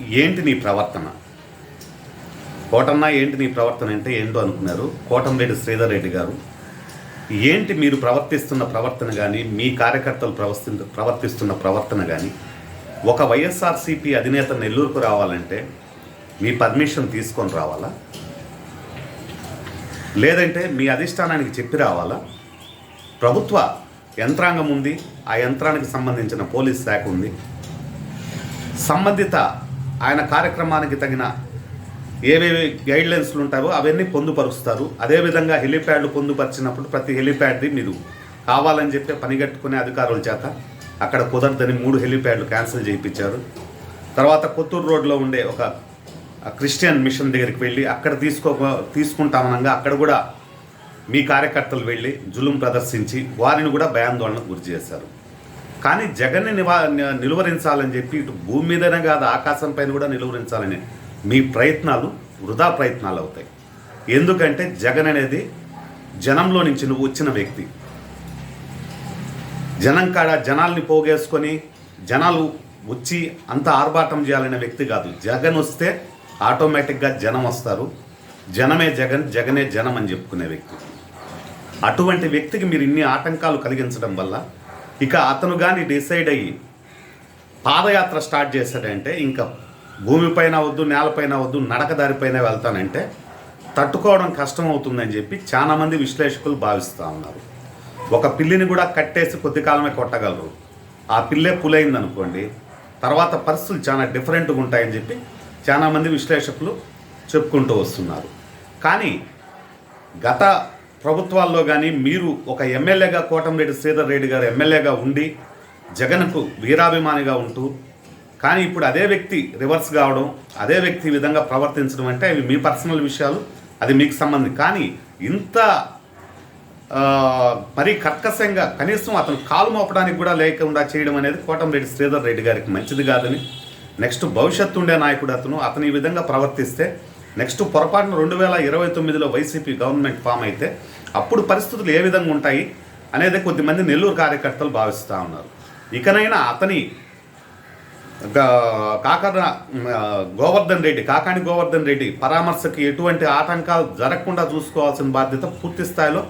ఏంటి నీ ప్రవర్తన? కోటన్న ఏంటి నీ ప్రవర్తన అంటే ఏంటో అనుకున్నారు. కోటంరెడ్డి శ్రీధర్ రెడ్డి గారు ఏంటి మీరు ప్రవర్తిస్తున్న ప్రవర్తన కానీ మీ కార్యకర్తలు ప్రవర్తి ప్రవర్తిస్తున్న ప్రవర్తన కానీ ఒక వైఎస్ఆర్సీపీ అధినేత నెల్లూరుకు రావాలంటే మీ పర్మిషన్ తీసుకొని రావాలా? లేదంటే మీ అధిష్టానానికి చెప్పి రావాలా? ప్రభుత్వ యంత్రాంగం ఉంది ఆ యంత్రానికి సంబంధించిన పోలీస్ శాఖ ఉంది. సంబంధిత ఆయన కార్యక్రమానికి తగిన ఏవేవి గైడ్లైన్స్లు ఉంటాయో అవన్నీ పొందుపరుస్తారు. అదేవిధంగా హెలిప్యాడ్లు పొందుపరిచినప్పుడు ప్రతి హెలిప్యాడ్ది మీరు కావాలని చెప్పి పనిగట్టుకునే అధికారుల చేత అక్కడ కుదరదని మూడు హెలిప్యాడ్లు క్యాన్సిల్ చేయించారు. తర్వాత కొత్తూరు రోడ్లో ఉండే ఒక క్రిస్టియన్ మిషన్ దగ్గరికి వెళ్ళి అక్కడ తీసుకో తీసుకుంటామనగా అక్కడ కూడా మీ కార్యకర్తలు వెళ్ళి జులుం ప్రదర్శించి వారిని కూడా భయాందోళనకు గురి చేశారు. కానీ జగన్ని నివా నిలువరించాలని చెప్పి ఇటు భూమి మీదనే కాదు ఆకాశం పైన కూడా నిలువరించాలని మీ ప్రయత్నాలు వృధా ప్రయత్నాలు అవుతాయి. ఎందుకంటే జగన్ అనేది జనంలో నుంచి నువ్వు వచ్చిన వ్యక్తి. జనం కాడ జనాల్ని పోగేసుకొని జనాలు వచ్చి అంత ఆర్భాటం చేయాలనే వ్యక్తి కాదు. జగన్ వస్తే ఆటోమేటిక్గా జనం వస్తారు. జనమే జగన్ జగనే జనం అని చెప్పుకునే వ్యక్తి. అటువంటి వ్యక్తికి మీరు ఇన్ని ఆటంకాలు కలిగించడం వల్ల ఇక అతను కానీ డిసైడ్ అయ్యి పాదయాత్ర స్టార్ట్ చేశాడంటే ఇంకా భూమిపైన వద్దు నేలపైన వద్దు నడకదారిపైన వెళ్తానంటే తట్టుకోవడం కష్టం అవుతుందని చెప్పి చాలామంది విశ్లేషకులు భావిస్తూ ఉన్నారు. ఒక పిల్లిని కూడా కట్టేసి కొద్ది కాలమే కొట్టగలరు. ఆ పిల్లే పులైంది అనుకోండి తర్వాత పరిస్థితులు చాలా డిఫరెంట్గా ఉంటాయని చెప్పి చాలామంది విశ్లేషకులు చెప్పుకుంటూ వస్తున్నారు. కానీ గత ప్రభుత్వాల్లో కానీ మీరు ఒక ఎమ్మెల్యేగా కోటంరెడ్డి శ్రీధర్ రెడ్డి గారు ఎమ్మెల్యేగా ఉండి జగన్కు వీరాభిమానిగా ఉంటూ కానీ ఇప్పుడు అదే వ్యక్తి రివర్స్ కావడం అదే వ్యక్తి విధంగా ప్రవర్తించడం అంటే అవి మీ పర్సనల్ విషయాలు అది మీకు సంబంధం కానీ ఇంత మరీ కర్కశంగా కనీసం అతను కాలు మోపడానికి కూడా లేకుండా చేయడం అనేది కోటంరెడ్డి శ్రీధర్ రెడ్డి గారికి మంచిది కాదని నెక్స్ట్ భవిష్యత్తు ఉండే నాయకుడు అతను అతను ఈ విధంగా ప్రవర్తిస్తే నెక్స్ట్ పొరపాటున రెండు వేల ఇరవై తొమ్మిదిలో వైసీపీ గవర్నమెంట్ ఫామ్ అయితే అప్పుడు పరిస్థితులు ఏ విధంగా ఉంటాయి అనేది కొద్దిమంది నెల్లూరు కార్యకర్తలు భావిస్తూ ఉన్నారు. ఇకనైనా అతని గా- కాకర గోవర్ధన్ రెడ్డి కాకాని గోవర్ధన్ రెడ్డి పరామర్శకి ఎటువంటి ఆటంకాలు జరగకుండా చూసుకోవాల్సిన బాధ్యత పూర్తి స్థాయిలో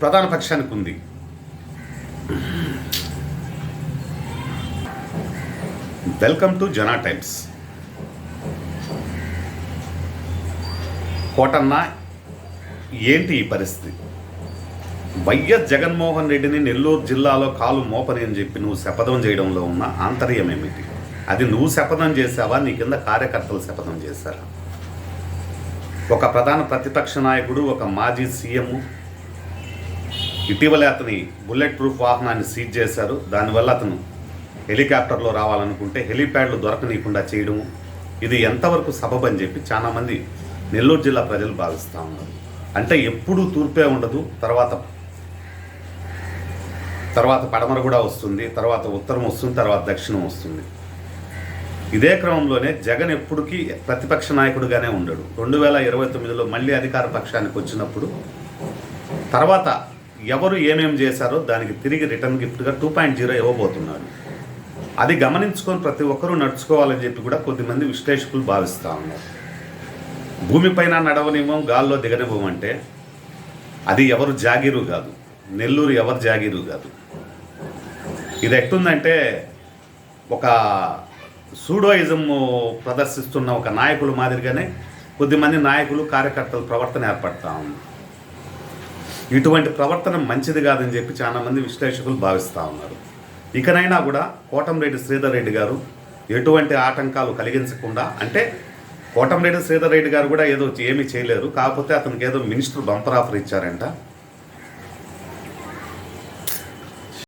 ప్రధాన పక్షానికి ఉంది. Welcome to Jana Times. Kotanna ఏంటి ఈ పరిస్థితి? వైఎస్ జగన్మోహన్ రెడ్డిని నెల్లూరు జిల్లాలో కాలు మోపని అని చెప్పి నువ్వు శపథం చేయడంలో ఉన్న ఆంతర్యం ఏమిటి? అది నువ్వు శపథం చేసావా నీ కింద కార్యకర్తలు శపథం చేశారా? ఒక ప్రధాన ప్రతిపక్ష నాయకుడు ఒక మాజీ సీఎం ఇటీవలే అతని బుల్లెట్ ప్రూఫ్ వాహనాన్ని సీజ్ చేశారు. దానివల్ల అతను హెలికాప్టర్లో రావాలనుకుంటే హెలిప్యాడ్లు దొరకనీయకుండా చేయడము. ఇది ఎంతవరకు సబబని అని చెప్పి చాలామంది నెల్లూరు జిల్లా ప్రజలు భావిస్తూ ఉన్నారు. అంటే ఎప్పుడూ తూర్పే ఉండదు తర్వాత తర్వాత పడమర కూడా వస్తుంది తర్వాత ఉత్తరం వస్తుంది తర్వాత దక్షిణం వస్తుంది. ఇదే క్రమంలోనే జగన్ ఎప్పటికీ ప్రతిపక్ష నాయకుడుగానే ఉండడు. రెండు వేల ఇరవై తొమ్మిదిలో మళ్ళీ అధికార పక్షానికి వచ్చినప్పుడు తర్వాత ఎవరు ఏమేమి చేశారో దానికి తిరిగి రిటర్న్ గిఫ్ట్గా టూ పాయింట్ జీరో ఇవ్వబోతున్నాడు అది గమనించుకొని ప్రతి ఒక్కరూ నడుచుకోవాలని చెప్పి కూడా కొద్దిమంది విశ్లేషకులు భావిస్తూ ఉన్నారు. భూమిపైన నడవనివ్వం గాల్లో దిగనివ్వమంటే అది ఎవరు జాగీరు కాదు. నెల్లూరు ఎవరు జాగీరు కాదు. ఇది ఎట్టుందంటే ఒక సూడోయిజం ప్రదర్శిస్తున్న ఒక నాయకుల మాదిరిగానే కొద్దిమంది నాయకులు కార్యకర్తల ప్రవర్తన ఏర్పడతా ఉంది. ఇటువంటి ప్రవర్తన మంచిది కాదని చెప్పి చాలామంది విశ్లేషకులు భావిస్తూ ఉన్నారు. ఇకనైనా కూడా కోటంరెడ్డి శ్రీధర్ రెడ్డి గారు ఎటువంటి ఆటంకాలు కలిగించకుండా అంటే కోటంరెడ్డి శ్రీధర్ రెడ్డి గారు కూడా ఏదో ఏమీ చేయలేరు. కాకపోతే అతనికి ఏదో మినిస్టర్ బంపర్ ఆఫర్ ఇచ్చారంట.